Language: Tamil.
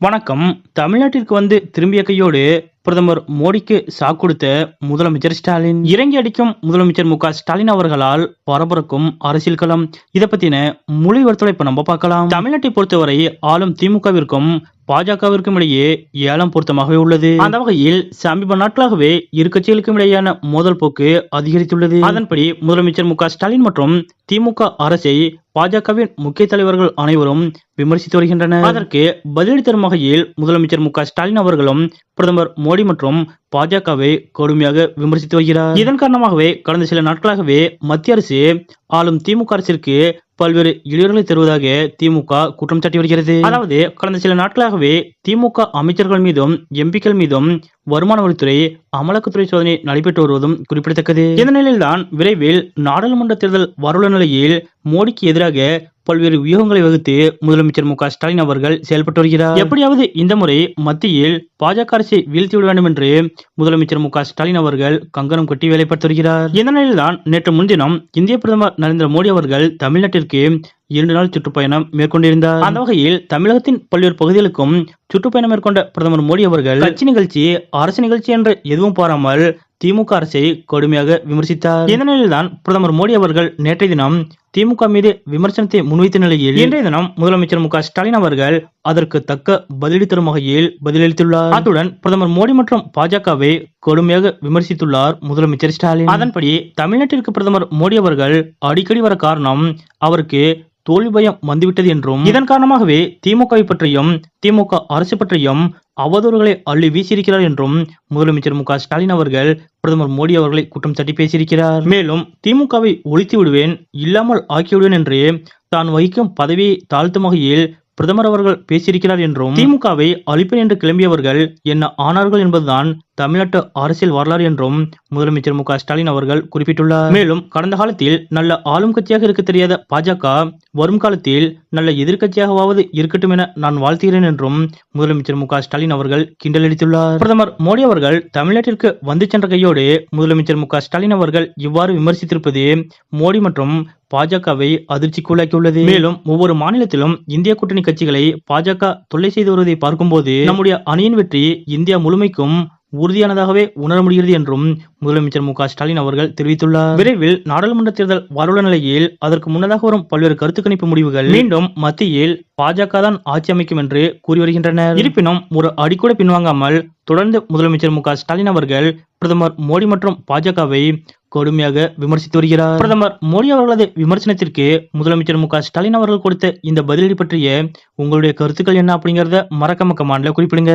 வணக்கம். தமிழ்நாட்டிற்கு வந்து திரும்பிய கையோடு பிரதமர் மோடிக்கு சாக் கொடுத்த முதலமைச்சர் ஸ்டாலின். இறங்கி அடிக்கும் முதலமைச்சர் மு ஸ்டாலின் அவர்களால் பரபரக்கும் அரசியல் களம். இதை பத்தின மொழி விவரத்தோட இப்ப நம்ம பார்க்கலாம். தமிழ்நாட்டை பொறுத்தவரை ஆளும் திமுகவிற்கும் பாஜகவிற்கும் இடையே ஏலம் பொருத்தமாகவே உள்ளது. அந்த வகையில் சமீப நாட்களாகவே இரு கட்சிகளுக்கும் இடையேயான மோதல் போக்கு அதிகரித்துள்ளது. அதன்படி முதலமைச்சர் மு ஸ்டாலின் மற்றும் திமுக அரசை பாஜகவின் முக்கிய தலைவர்கள் அனைவரும் விமர்சித்து வருகின்றனர். அதற்கு பதிலடி தரும் வகையில் முதலமைச்சர் மு ஸ்டாலின் அவர்களும் பிரதமர் மோடி மற்றும் பாஜகவை கடுமையாக விமர்சித்து வருகிறார். இதன் காரணமாகவே கடந்த சில நாட்களாகவே மத்திய அரசு ஆளும் திமுக அரசிற்கு பல்வேறு இளைஞர்களை தருவதாக திமுக குற்றம் சாட்டி வருகிறது. அதாவது கடந்த சில நாட்களாகவே திமுக அமைச்சர்கள் மீதும் எம்பிக்கள் மீதும் வருமான வரித்துறை அமலாக்கத்துறை சோதனை நடைபெற்று வருவதும் குறிப்பிடத்தக்கது. இந்த நிலையில்தான் விரைவில் நாடாளுமன்ற தேர்தல் வரவுள்ள நிலையில் மோடிக்கு எதிராக பல்வேறு வியூகங்களை வகுத்து முதலமைச்சர் மு ஸ்டாலின் அவர்கள் செயல்பட்டு வருகிறார். எப்படியாவது இந்த முறை மத்தியில் பாஜக அரசை வீழ்த்திவிட வேண்டும் என்று முதலமைச்சர் மு ஸ்டாலின் அவர்கள் கங்கணம் கட்டி வேலைப்பட்டு வருகிறார். இந்த நிலையில்தான் நேற்று முன்தினம் இந்திய பிரதமர் நரேந்திர மோடி அவர்கள் தமிழ்நாட்டிற்கு இரண்டு நாள் சுற்றுப்பயணம் மேற்கொண்டிருந்தார். அந்த வகையில் தமிழகத்தின் பல்வேறு பகுதிகளுக்கும் சுற்றுப்பயணம் மேற்கொண்ட பிரதமர் மோடி அவர்கள் கட்சி நிகழ்ச்சி அரசு நிகழ்ச்சி என்று எதுவும் பாராமல் திமுக அரசை கடுமையாக விமர்சித்தார். இந்த நிலையில்தான் பிரதமர் மோடி அவர்கள் நேற்றைய தினம் திமுக மீது விமர்சனத்தை முன்வைத்த நிலையில் இன்றைய தினம் முதலமைச்சர் மு ஸ்டாலின் அவர்கள் அதற்கு தக்க பதிலடி தரும் வகையில் பதிலளித்துள்ளார். அத்துடன் பிரதமர் மோடி மற்றும் பாஜகவை கடுமையாக விமர்சித்துள்ளார் முதலமைச்சர் ஸ்டாலின். அதன்படி தமிழ்நாட்டிற்கு பிரதமர் மோடி அவர்கள் அடிக்கடி வர காரணம் அவருக்கு தோல்வி பயம் வந்துவிட்டது என்றும் இதன் காரணமாகவே திமுகவை பற்றியும் திமுக அரசு பற்றியும் அவதூறுகளை அள்ளி வீசியிருக்கிறார் என்றும் முதலமைச்சர் மு ஸ்டாலின் அவர்கள் பிரதமர் மோடி அவர்களை குற்றம் சாட்டி பேசியிருக்கிறார். மேலும் திமுகவை ஒழித்து விடுவேன் இல்லாமல் ஆக்கிவிடுவேன் என்று தான் வகிக்கும் பதவியை தாழ்த்தும் வகையில் பிரதமர் அவர்கள் பேசியிருக்கிறார் என்றும் திமுகவை அழிப்பேன் என்று கிளம்பியவர்கள் என்ன ஆனார்கள் என்பதுதான் தமிழ்நாட்டு அரசியல் வரலாறு என்றும் முதலமைச்சர் மு ஸ்டாலின் அவர்கள் குறிப்பிட்டுள்ளார். மேலும் கடந்த காலத்தில் நல்ல ஆளும் கட்சியாக இருக்க தெரியாத பாஜக வரும் காலத்தில் நல்ல எதிர்க்கட்சியாகவாவது இருக்கட்டும் என நான் வாழ்த்துகிறேன் என்றும் முதலமைச்சர் மு ஸ்டாலின் அவர்கள் கிண்டல் அடித்துள்ளார். பிரதமர் மோடி அவர்கள் தமிழ்நாட்டிற்கு வந்து சென்ற கையோடு முதலமைச்சர் மு ஸ்டாலின் அவர்கள் இவ்வாறு விமர்சித்திருப்பது மோடி மற்றும் பாஜகவை அதிர்ச்சிக்குள்ளாக்கியுள்ளது. மேலும் ஒவ்வொரு மாநிலத்திலும் இந்திய கூட்டணி கட்சிகளை பாஜக தொல்லை செய்து வருவதை பார்க்கும்போது நம்முடைய அணியின் வெற்றி இந்தியா முழுமைக்கும் உறுதியானதாகவே உணர முடிகிறது என்றும் முதலமைச்சர் மு ஸ்டாலின் அவர்கள் தெரிவித்துள்ளார். விரைவில் நாடாளுமன்ற தேர்தல் வரவுள்ள நிலையில் அதற்கு முன்னதாக வரும் பல்வேறு கருத்து கணிப்பு முடிவுகள் மீண்டும் மத்தியில் பாஜக தான் ஆட்சி அமைக்கும் என்று கூறி வருகின்றனர். இருப்பினும் ஒரு அடிக்கூட பின்வாங்காமல் தொடர்ந்து முதலமைச்சர் மு ஸ்டாலின் அவர்கள் பிரதமர் மோடி மற்றும் பாஜகவை கடுமையாக விமர்சித்து வருகிறார். பிரதமர் மோடி அவர்களது விமர்சனத்திற்கு முதலமைச்சர் மு ஸ்டாலின் அவர்கள் கொடுத்த இந்த பதிலடி பற்றிய உங்களுடைய கருத்துக்கள் என்ன அப்படிங்கறத மறக்க மக்க குறிப்பிடுங்க.